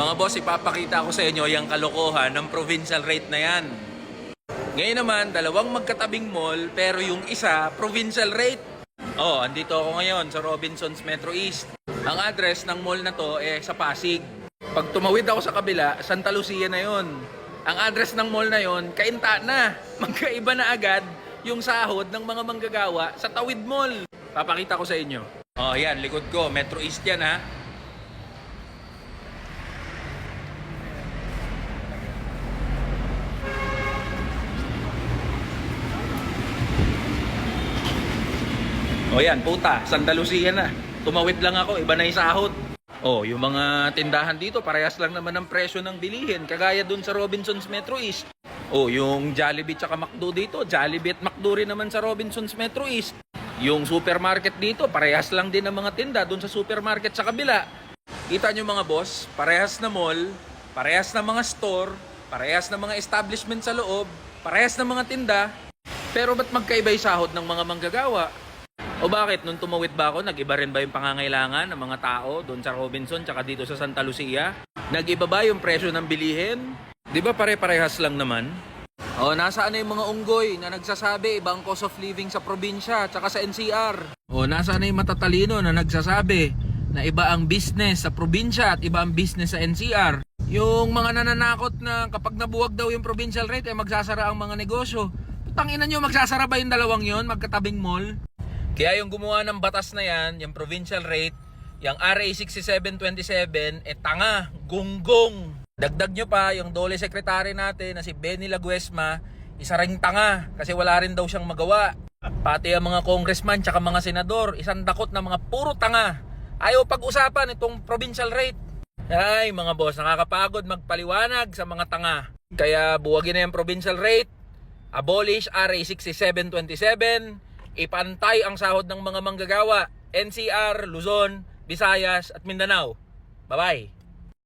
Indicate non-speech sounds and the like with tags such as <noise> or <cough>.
Mga boss, ipapakita ko sa inyo yung kalokohan ng provincial rate na yan. Ngayon naman, dalawang magkatabing mall, pero yung isa, provincial rate. Oh, andito ako ngayon sa Robinsons Metro East. Ang address ng mall na to eh sa Pasig. Pag tumawid ako sa kabila, Santa Lucia na yon. Ang address ng mall na yon, kainta na. <laughs> Magkaiba na agad yung sahod ng mga manggagawa sa Tawid Mall. Papakita ko sa inyo. Oh, yan, likod ko. Metro East yan ha. O yan, puta, Santa Lucia na. Tumawid lang ako, iba na yung sahod. Oh, yung mga tindahan dito, parehas lang naman ang presyo ng bilihin. Kagaya dun sa Robinsons Metro East. Oh, yung Jollibee tsaka McDo dito, Jollibee at McDo rin naman sa Robinsons Metro East. Yung supermarket dito, parehas lang din ang mga tinda dun sa supermarket sa kabila. Kita nyo mga boss, parehas na mall, parehas na mga store, parehas na mga establishment sa loob, parehas na mga tinda, pero ba't magkaiba yung sahod ng mga manggagawa? O bakit, nung tumawid ba ako, nag-iba rin ba yung pangangailangan ng mga tao doon sa Robinson tsaka dito sa Santa Lucia? Nag-iba ba yung presyo ng bilihin? Di ba pare-parehas lang naman? O, nasaan na yung mga unggoy na nagsasabi ibang cost of living sa probinsya tsaka sa NCR? O, nasaan na yung matatalino na nagsasabi na iba ang business sa probinsya at iba ang business sa NCR? Yung mga nananakot na kapag nabuwag daw yung provincial rate, eh magsasara ang mga negosyo. Tangina nyo, magsasara ba yung dalawang yon magkatabing mall? Kaya yung gumawa ng batas na yan, yung provincial rate, yung RA 6727, eh tanga, gunggong. Dagdag nyo pa yung dole secretary natin na si Benny Laguesma, isa ring tanga kasi wala rin daw siyang magawa. Pati ang mga congressman tsaka mga senador, isang dakot na mga puro tanga. Ayaw pag-usapan itong provincial rate. Ay, mga boss, nakakapagod magpaliwanag sa mga tanga. Kaya buwagin na yung provincial rate, abolish RA 6727, ipantay ang sahod ng mga manggagawa, NCR, Luzon, Visayas at Mindanao. Bye-bye!